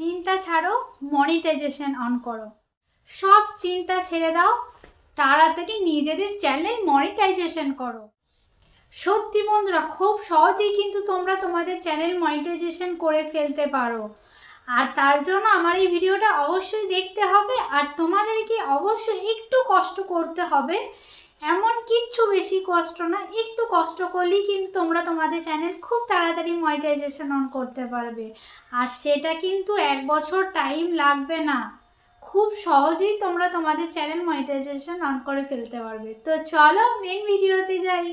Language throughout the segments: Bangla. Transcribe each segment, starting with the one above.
চিন্তা ছাড়ো মনিটাইজেশন অন করো। সব চিন্তা ছেড়ে দাও তাড়াতাড়ি নিজেদের চ্যানেল মনিটাইজেশন করো। সত্যি বন্ধুরা, খুব সহজেই কিন্তু তোমরা তোমাদের চ্যানেল মনিটাইজেশন করে ফেলতে পারো। আর তার জন্য আমার এই ভিডিওটা অবশ্যই দেখতে হবে, আর তোমাদেরকে অবশ্যই একটু কষ্ট করতে হবে। এমন কিচ্ছু বেশি কষ্ট না, একটু কষ্ট করলেই কিন্তু তোমরা তোমাদের চ্যানেল খুব তাড়াতাড়ি মনিটাইজেশন অন করতে পারবে। আর সেটা কিন্তু এক বছর টাইম লাগবে না। খুব সহজেই তোমরা তোমাদের চ্যানেল মনিটাইজেশন অন করে ফেলতে পারবে। তো চলো মেন ভিডিওতে যাই।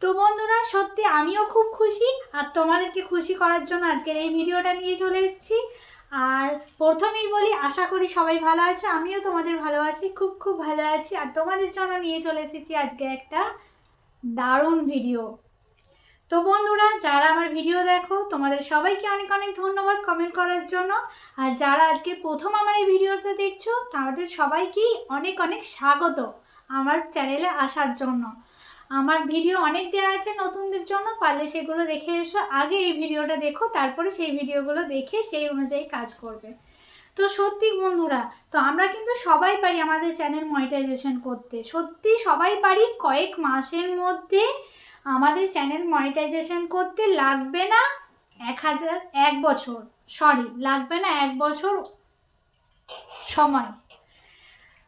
তো বন্ধুরা, সত্যি আমিও খুব খুশি, আর তোমাদেরকে খুশি করার জন্য আজকের এই ভিডিওটা নিয়ে চলে এসেছি। আর প্রথমেই বলি, আশা করি সবাই ভালো আছো, আমিও তোমাদের ভালোবাসি, খুব খুব ভালো আছি। আর তোমাদের জন্য নিয়ে চলে এসেছি আজকে একটা দারুণ ভিডিও তো বন্ধুরা, যারা আমার ভিডিও দেখো, তোমাদের সবাইকে অনেক অনেক ধন্যবাদ কমেন্ট করার জন্য। আর যারা আজকে প্রথম আমার এই ভিডিওটা দেখছ, তাদের সবাইকেই অনেক অনেক স্বাগত আমার চ্যানেলে আসার জন্য। আমার ভিডিও অনেক দেওয়া আছে নতুনদের জন্য, পারলে সেগুলো দেখে এসো। আগে এই ভিডিওটা দেখো, তারপরে সেই ভিডিওগুলো দেখে সেই অনুযায়ী কাজ করবে। তো সত্যি বন্ধুরা, তো আমরা কিন্তু সবাই পারি আমাদের চ্যানেল মনিটাইজেশন করতে। সত্যি সবাই পারি, কয়েক মাসের মধ্যে আমাদের চ্যানেল মনিটাইজেশন করতে লাগবে না এক হাজার, এক বছর সরি লাগবে না এক বছর সময়।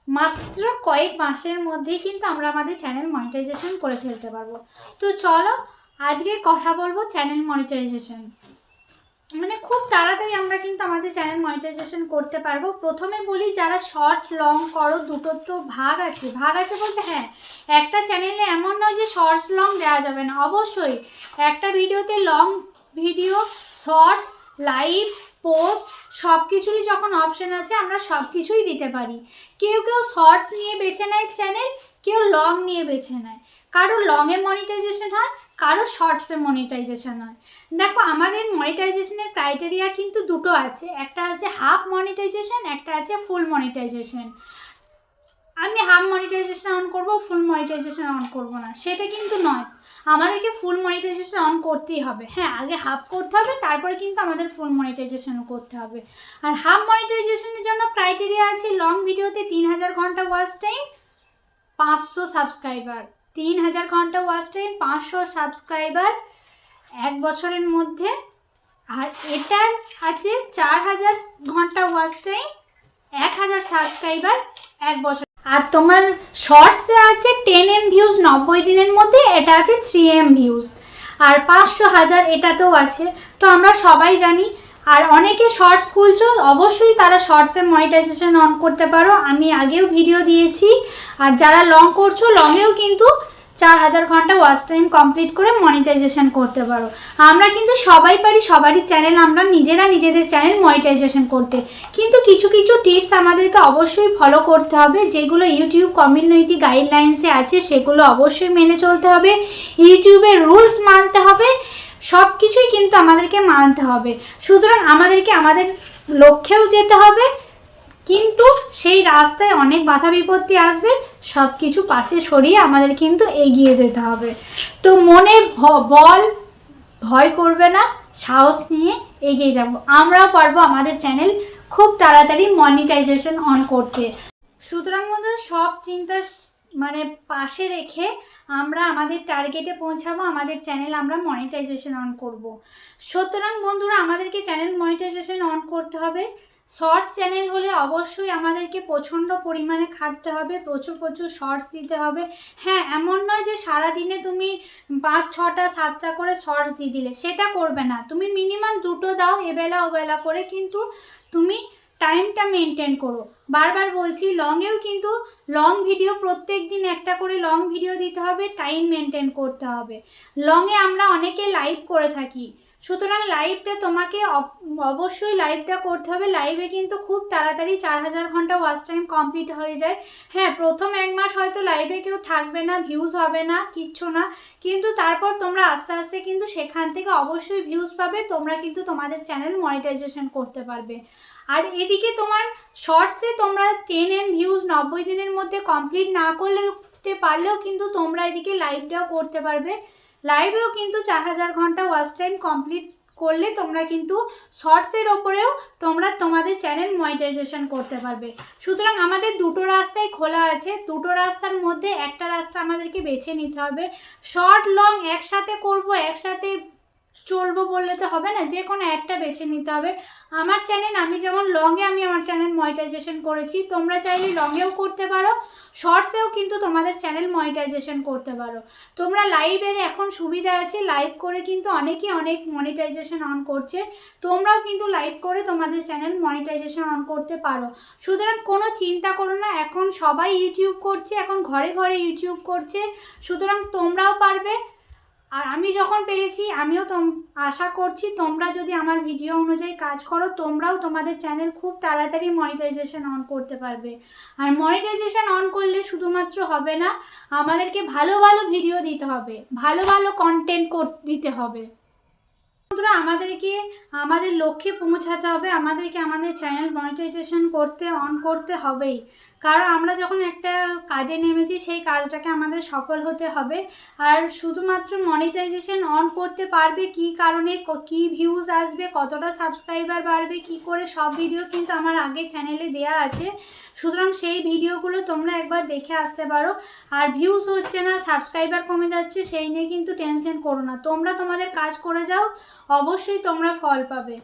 মাত্র কয়েক মাসের মধ্যেই কিন্তু আমরা আমাদের চ্যানেল মনিটাইজেশন করে ফেলতে পারব। তো চলো, আজকে কথা বলব চ্যানেল মনিটাইজেশন মানে খুব তাড়াতাড়ি আমরা কিন্তু আমাদের চ্যানেল মনিটাইজেশন করতে পারব। প্রথমে বলি, যারা শর্ট লং করো দুটোর তো ভাগ আছে। ভাগ আছে বলতে হ্যাঁ একটা চ্যানেলে এমন নয় যে শর্টস লং দেওয়া যাবে না। অবশ্যই একটা ভিডিওতে long video shorts live post সব কিছুরই যখন অপশন আছে, আমরা সব কিছুই দিতে পারি। কেউ কেউ শর্টস নিয়ে বেছে নেয় চ্যানেল কেউ লং নিয়ে বেছে নেয়। কারও লংয়ে মনিটাইজেশন হয় কারও শর্টসে মনিটাইজেশন হয়। দেখো, আমাদের মনিটাইজেশনের ক্রাইটেরিয়া কিন্তু দুটো আছে। একটা আছে হাফ মনিটাইজেশন একটা আছে ফুল মনিটাইজেশন আমি হাফ মনিটাইজেশন অন করব ফুল মনিটাইজেশন অন করব না। সেটা কিন্তু নয়। আমাদেরকে ফুল মনিটাইজেশন অন করতেই হবে। হ্যাঁ আগে হাফ করতে হবে, তারপরে কিন্তু আমাদের ফুল মনিটাইজেশন করতে হবে। আর হাফ মনিটাইজেশনের জন্য ক্রাইটেরিয়া আছে লং ভিডিওতে তিন হাজার ঘণ্টা ওয়াচ টাইম পাঁচশো সাবস্ক্রাইবার তিন হাজার ঘণ্টা ওয়াচ টাইম পাঁচশো সাবস্ক্রাইবার এক বছরের মধ্যে। আর এটার আছে চার হাজার ঘণ্টা ওয়াচ টাইম এক হাজার সাবস্ক্রাইবার এক বছর আর তোমার শর্টসে আছে টেন এম ভিউজ নব্বই দিনের মধ্যে এটা আছে থ্রি এম ভিউজ আর পাঁচশো হাজার এটাতেও আছে। তো আমরা সবাই জানি, আর অনেকে শর্টস খুলছো, অবশ্যই তারা শর্টসের মনিটাইজেশন অন করতে পারো। আমি আগেও ভিডিও দিয়েছি। আর যারা লং করছ লংয়েও কিন্তু চার হাজার ঘণ্টা ওয়াচ টাইম কমপ্লিট করে মনিটাইজেশন করতে পারো। আমরা কিন্তু সবাই পারি, সবারই চ্যানেল আমরা নিজেরা নিজেদের চ্যানেল মনিটাইজেশন করতে। কিন্তু কিছু কিছু টিপস আমাদেরকে অবশ্যই ফলো করতে হবে, যেগুলো ইউটিউব কমিউনিটি গাইডলাইন্সে আছে, সেগুলো অবশ্যই মেনে চলতে হবে। ইউটিউবের রুলস মানতে হবে সব কিছুই কিন্তু আমাদেরকে মানতে হবে। সুতরাং আমাদেরকে, আমাদের লক্ষ্যেও যেতে হবে কিন্তু সেই রাস্তায় অনেক বাধা বিপত্তি আসবে সব কিছু পাশে সরিয়ে আমাদের কিন্তু এগিয়ে যেতে হবে। তো মনে বল, ভয় করবে না, সাহস নিয়ে এগিয়ে যাব। আমরা পারব আমাদের চ্যানেল খুব তাড়াতাড়ি মনিটাইজেশন অন করতে। সুতরাং বন্ধুরা, সব চিন্তা মানে পাশে রেখে আমরা আমাদের টার্গেটে পৌঁছাবো, আমাদের চ্যানেল আমরা মনিটাইজেশন অন করব। সুতরাং বন্ধুরা, আমাদেরকে চ্যানেল মনিটাইজেশন অন করতে হবে। শর্টস চ্যানেল হলে অবশ্যই আমাদেরকে প্রচণ্ড পরিমাণে খাটতে হবে, প্রচুর প্রচুর শর্টস দিতে হবে। হ্যাঁ এমন নয় যে সারাদিনে তুমি পাঁচ, ছটা, সাতটা করে শর্টস দিয়ে দিলে, সেটা করবে না। তুমি মিনিমাম দুটো দাও, এবেলা ওবেলা করে, কিন্তু তুমি টাইমটা মেনটেন করো। বারবার বলছি লংয়েও কিন্তু লং ভিডিও প্রত্যেক দিন একটা করে লং ভিডিও দিতে হবে টাইম মেনটেন করতে হবে। লংয়ে আমরা অনেকে লাইভ করে থাকি। সুতরাং লাইভটা তোমাকে অব- অবশ্যই লাইভটা করতে হবে। লাইভে কিন্তু খুব তাড়াতাড়ি চার হাজার ঘণ্টা ওয়াচ টাইম কমপ্লিট হয়ে যায়। হ্যাঁ প্রথম এক মাস হয়তো লাইভে কেউ থাকবে না ভিউজ হবে না, কিচ্ছু না। কিন্তু তারপর তোমরা আস্তে আস্তে কিন্তু সেখান থেকে অবশ্যই ভিউজ পাবে। তোমরা কিন্তু তোমাদের চ্যানেল মনিটাইজেশন করতে পারবে। আর এদিকে তোমার শর্টসে তোমরা টেন এম ভিউজ নব্বই দিনের মধ্যে কমপ্লিট না করলে পারলেও কিন্তু তোমরা এদিকে লাইভটাও করতে পারবে। লাইভেও কিন্তু চার হাজার ঘণ্টা ওয়াচ টাইম কমপ্লিট করলে তোমরা কিন্তু শর্টসের ওপরেও তোমরা তোমাদের চ্যানেল মনিটাইজেশন করতে পারবে। সুতরাং আমাদের দুটো রাস্তাই খোলা আছে। দুটো রাস্তার মধ্যে একটা রাস্তা আমাদেরকে বেছে নিতে হবে। শর্ট লং একসাথে করব, একসাথে চলবো বললে তো হবে না, যে কোনো একটা বেছে নিতে হবে। আমার চ্যানেল আমি যেমন লংয়ে আমি আমার চ্যানেল মনিটাইজেশন করেছি, তোমরা চাইলে লংয়েও করতে পারো শর্টসেও কিন্তু তোমাদের চ্যানেল মনিটাইজেশন করতে পারো। তোমরা লাইভের এখন সুবিধা আছে লাইভ করে কিন্তু অনেকেই অনেক মনিটাইজেশন অন করছে, তোমরাও কিন্তু লাইভ করে তোমাদের চ্যানেল মনিটাইজেশন অন করতে পারো। সুতরাং কোনো চিন্তা করো না, এখন সবাই ইউটিউব করছে, এখন ঘরে ঘরে ইউটিউব করছে, সুতরাং তোমরাও পারবে আর আমি যখন পেরেছি, আমিও তোম, আশা করছি তোমরা যদি আমার ভিডিও অনুযায়ী কাজ করো, তোমরাও তোমাদের চ্যানেল খুব তাড়াতাড়ি মনিটাইজেশন অন করতে পারবে। আর মনিটাইজেশন অন করলে শুধুমাত্র হবে না, আমাদেরকে ভালো ভালো ভিডিও দিতে হবে। ভালো ভালো কন্টেন্ট কর, দিতে হবে। বন্ধুরা, আমাদেরকে, আমাদের লক্ষ্যে পৌঁছাতে হবে। আমাদেরকে আমাদের চ্যানেল মনিটাইজেশন করতে অন করতে হবেই। কারণ আমরা যখন একটা কাজে নেমেছি, সেই কাজটাকে আমাদের সফল হতে হবে। আর শুধুমাত্র মনিটাইজেশন অন করতে পারবে কি কারণে, ক- ভিউজ আসবে, কতটা সাবস্ক্রাইবার বাড়বে, কি করে, সব ভিডিও কিন্তু আমার আগে চ্যানেলে দেয়া আছে। সুতরাং সেই ভিডিওগুলো তোমরা একবার দেখে আসতে পারো। আর ভিউজ হচ্ছে না সাবস্ক্রাইবার কমে যাচ্ছে, সেই নিয়ে কিন্তু টেনশন করো না। তোমরা তোমাদের কাজ করে যাও। অবশ্যই তোমরা ফল পাবে।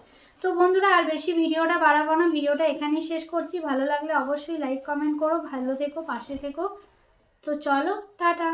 তো বন্ধুরা, আর বেশি ভিডিওটা বাড়াবো না। ভিডিওটা এখানেই শেষ করছি। ভালো লাগলে অবশ্যই লাইক কমেন্ট করো। ভালো থেকো, পাশে থেকো। তো চলো, টাটা।